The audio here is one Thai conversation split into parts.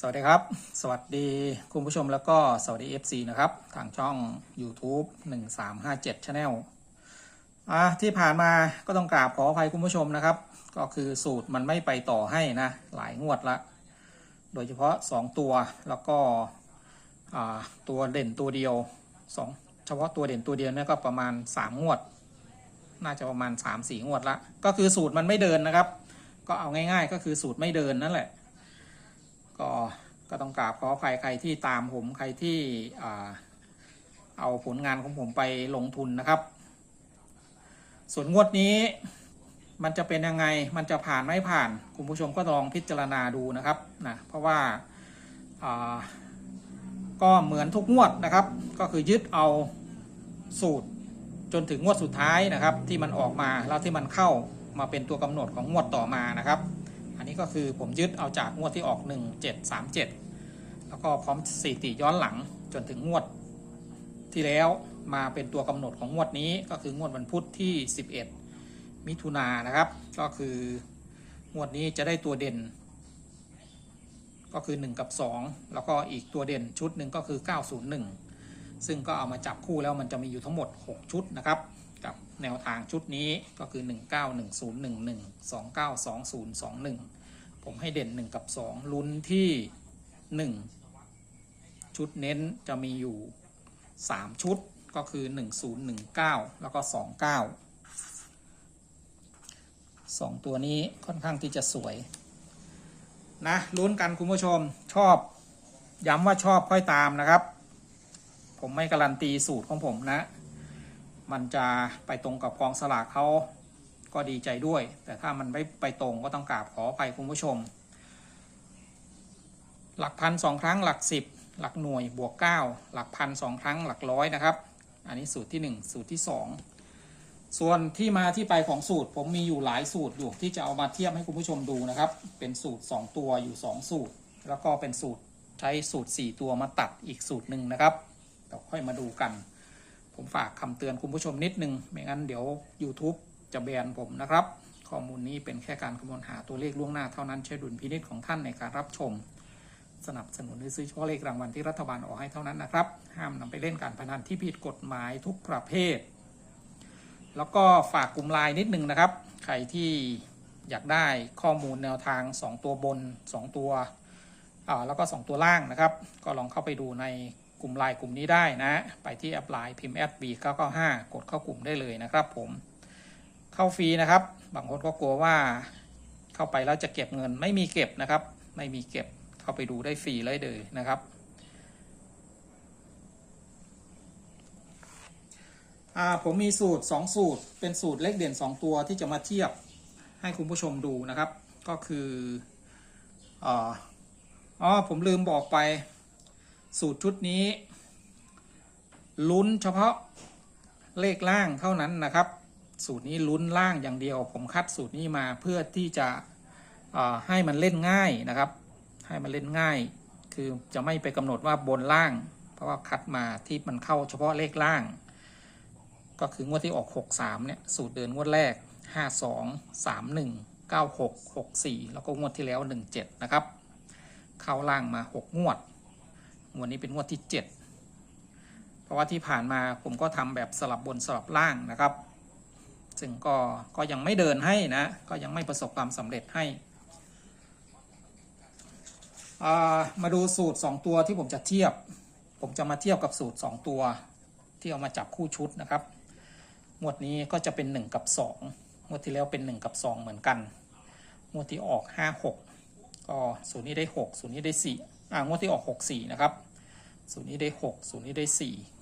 สวัสดีครับ สวัสดีคุณผู้ชมแล้วก็สวัสดี FC นะครับ ทางช่อง YouTube 1357 Channel อะที่ผ่านมาก็ต้องกราบขออภัยคุณผู้ชมนะครับ ก็คือสูตรมันไม่ไปต่อให้นะ หลายงวดละ โดยเฉพาะ 2 ตัวแล้วก็ตัวเด่นตัวเดียวสองเฉพาะตัวเด่นตัวเดียวนี่ก็ประมาณ 3 งวด น่าจะประมาณ 3-4 งวดละ ก็คือสูตรมันไม่เดินนะครับ ก็เอาง่าย ๆ ก็คือสูตรไม่เดินนั่นแหละ ก็ก็ต้องกราบขออภัยใครที่ตามผมใครที่เอาผลงานของผมไปลงทุนนะครับ ส่วนงวดนี้มันจะเป็นยังไง มันจะผ่านไม่ผ่าน คุณผู้ชมก็ลองพิจารณาดูนะครับนะเพราะว่าอ่าก็เหมือนทุกงวดนะครับ ก็คือยึดเอาสูตรจนถึงงวดสุดท้ายนะครับ ที่มันออกมาแล้วที่มันเข้ามาเป็นตัวกำหนดของงวดต่อมานะครับ อันนี้ก็คือผมยึดเอาจากงวดที่ออก 1737 แล้วก็พร้อมสถิติย้อนหลังจนถึงงวดที่แล้วมาเป็นตัวกำหนดของงวดนี้ก็คืองวดวันพุธที่ 11 มิถุนายนนะครับ ก็คืองวดนี้จะได้ตัวเด่น ก็คือ 1 กับ 2 แล้วก็อีกตัวเด่นชุดหนึ่งก็คือ 901 ซึ่งก็เอามาจับคู่แล้วมันจะมีอยู่ทั้งหมด 6 ชุดนะครับกับแนวทางชุดนี้ก็คือ 191011 292021 ผมให้เด่น 1 กับ 2 ลุ้นที่ 1 ชุดเน้นจะมีอยู่ 3 ชุดก็คือ 1019 แล้วก็ 29 2 ตัวนี้ค่อนข้างที่จะสวย นะลุ้นกันคุณผู้ชมชอบ ย้ำว่าชอบค่อยตามนะครับ ผมไม่การันตีสูตรของผมนะ มันจะไปตรงกับกองสลากเขา ก็ดีใจด้วย แต่ถ้ามันไม่ไปตรงก็ต้องกราบขออภัยคุณผู้ชม หลักพันสองครั้งหลักสิบหลักหน่วยบวกเก้าหลักพันสองครั้งหลักร้อยนะครับ อันนี้สูตรที่หนึ่งสูตรที่สองส่วนที่มาที่ไปของสูตร ผมมีอยู่หลายสูตรอยู่ที่จะเอามาเทียบให้คุณผู้ชมดูนะครับ เป็นสูตร 2 ตัวอยู่ 2 สูตร แล้วก็เป็นสูตรใช้สูตร 4 ตัวมาตัดอีกสูตรหนึ่งนะครับเดี๋ยวค่อยมาดูกัน ผมฝากคำเตือนคุณผู้ชมนิดนึง ไม่งั้นเดี๋ยว YouTube จะแบนผมนะครับ ข้อมูลนี้เป็นแค่การคำนวณหาตัวเลขล่วงหน้าเท่านั้นใช้ดุลพินิจของท่านในการรับชม สนับสนุนหรือซื้อเฉพาะเลขรางวัลที่รัฐบาลออกให้เท่านั้นนะครับ ห้ามนำไปเล่นการพนันที่ผิดกฎหมายทุกประเภท แล้วก็ฝากกลุ่มไลน์นิดนึงนะครับ ใครที่อยากได้ข้อมูลแนวทาง 2 ตัวบน 2 ตัวแล้วก็ 2 ตัวล่างนะครับ ก็ลองเข้าไปดูในกลุ่มไลน์กลุ่มนี้ได้นะ ไปที่แอปไลน์พิมพ์แอด b 995กดเข้ากลุ่มได้เลยนะครับผม เข้าฟรีนะครับ บางคนก็กลัวว่าเข้าไปแล้วจะเก็บเงินไม่มีเก็บนะครับ ไม่มีเก็บเข้าไปดูได้ฟรีเลยเลยนะครับผมมีสูตร 2 สูตร เป็นสูตรเลขเด่น 2 ตัวที่จะมาเทียบให้คุณผู้ชมดูนะครับ ก็คืออ๋อผมลืมบอกไป สูตรชุดนี้ ลุ้นเฉพาะเลขล่างเท่านั้นนะครับ สูตรนี้ลุ้นล่างอย่างเดียว ผมคัดสูตรนี้มาเพื่อที่จะให้มันเล่นง่ายนะครับ ให้มันเล่นง่าย คือจะไม่ไปกำหนดว่าบนล่าง เพราะว่าคัดมาที่มันเข้าเฉพาะเลขล่าง ก็คืองวดที่ออก 63เนี่ยสูตรเดินงวดแรก 52 31 96 64 แล้วก็งวดที่แล้ว 17 นะครับ เข้าล่างมา 6 งวดงวดนี้เป็นงวดที่ 7 เพราะว่าที่ผ่านมาผมก็ทำแบบสลับบนสลับล่างนะครับ ซึ่งก็ก็ยังไม่เดินให้นะ ก็ยังไม่ประสบความสำเร็จให้ามาดูสูตร 2 ตัวที่ผมจะเทียบ ผมจะมาเทียบกับสูตร 2 ตัว ที่เอามาจับคู่ชุดนะครับงวดนี้ก็จะเป็น 1 กับ2งวดที่แล้วเป็น 1 กับ 2 เหมือนกันงวดที่ออก 5 6 ก็สูตรนี้ได้ 6 สูตรนี้ได้4อ่างวดที่ออก 6 4 นะครับ สูตรนี้ได้ 6 สูตรนี้ได้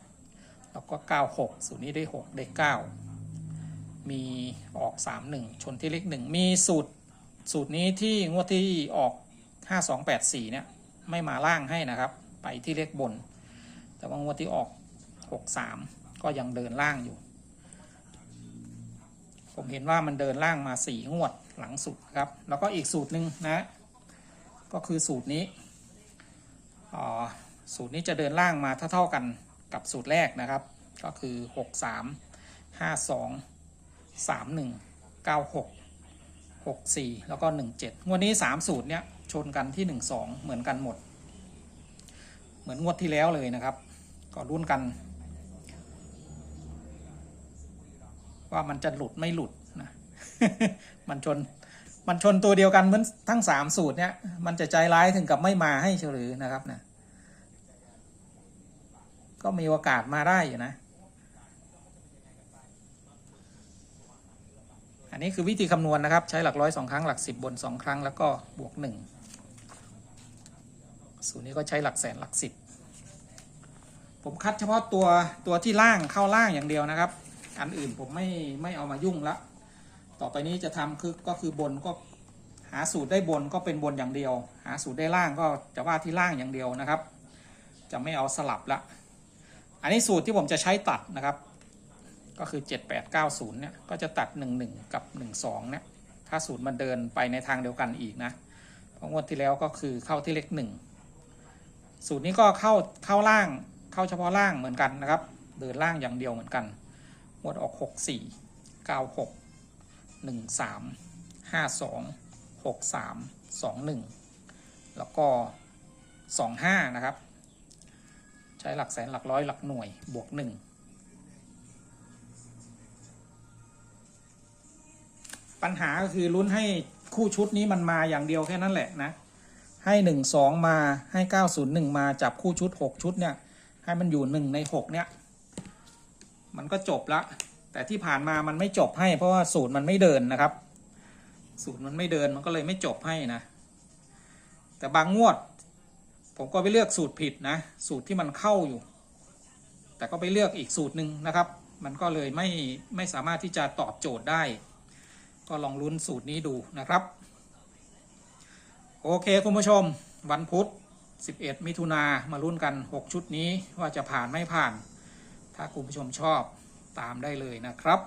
4 แล้วก็ 9 6 สูตรนี้ได้ 6 ได้ 9 มีออก 3 1 ชนที่เลข1มีสูตรสูตรนี้ที่งวดที่ออก 5 2 8 4 เนี่ย ไม่มาล่างให้นะครับ ไปที่เลขบน แต่ว่างวดที่ออก 63 ก็ยังเดินล่างอยู่ ผมเห็นว่ามันเดินล่างมาสี่งวดหลังสุดครับ แล้วก็อีกสูตรหนึ่งนะ ก็คือสูตรนี้อสูตรนี้จะเดินล่างมาเท่าๆกันกับสูตรแรกนะครับ ก็คือ 6 3 5 2 3 1 9 6หกสี่แล้วก็หนึ่งเจ็ดงวดนี้สามสูตรเนี้ยชนกันที่หนึ่งสองเหมือนกันหมด เหมือนงวดที่แล้วเลยนะครับ ก็รุ่นกัน ว่ามันจะหลุดไม่หลุดนะมันชนมันชนตัวเดียวกันเหมือนทั้งสามสูตรเนี้ยมันจะใจร้ายถึงกับไม่มาให้เฉลือนะครับนะก็มีโอกาสมาได้อยู่นะ อันนี้คือวิธีคำนวณนะครับ ใช้หลักร้อยสองครั้งหลักสิบบนสองครั้งแล้วก็บวกหนึ่งสูตรนี้ก็ใช้หลักแสนหลักสิบผมคัดเฉพาะตัวตัวที่ล่างเข้าล่างอย่างเดียวนะครับ อันอื่นผมไม่ไม่เอามายุ่งละต่อไปนี้จะทำคือก็คือบนก็หาสูตรได้บนก็เป็นบนอย่างเดียว หาสูตรได้ล่างก็จะว่าที่ล่างอย่างเดียวนะครับ จะไม่เอาสลับละ อันนี้สูตรที่ผมจะใช้ตัดนะครับ ก็คือ 7890เนี่ยก็จะตัด 11 กับ 12เนี่ยถ้าสูตรมันเดินไปในทางเดียวกันอีกนะเพราะงวดที่แล้วก็คือเข้าที่เลข1สูตรนี้ก็เข้าเข้าล่างเข้าเฉพาะล่างเหมือนกันนะครับ เดินล่างอย่างเดียวเหมือนกันงวดออก 64 96 13 52 63 21 แล้วก็ 25 นะครับ ใช้หลักแสนหลักร้อยหลักหน่วยบวก 1 ปัญหาก็คือลุ้นให้คู่ชุดนี้มันมาอย่างเดียวแค่นั้นแหละนะ ให้หนึ่งสองมาให้เก้าศูนย์หนึ่งมาจับคู่ชุดหกชุดเนี่ย ให้มันอยู่หนึ่งในหกเนี่ย มันก็จบละ แต่ที่ผ่านมามันไม่จบให้เพราะว่าสูตรมันไม่เดินนะครับ สูตรมันไม่เดินมันก็เลยไม่จบให้นะ แต่บางงวด ผมก็ไปเลือกสูตรผิดนะ สูตรที่มันเข้าอยู่ แต่ก็ไปเลือกอีกสูตรหนึ่งนะครับ มันก็เลยไม่ไม่สามารถที่จะตอบโจทย์ได้ ก็ลองลุ้นสูตรนี้ดูนะครับ โอเคคุณผู้ชม วันพุธ 11 มิถุนามาลุ้นกัน 6 ชุดนี้ว่าจะผ่านไม่ผ่าน ถ้าคุณผู้ชมชอบตามได้เลยนะครับ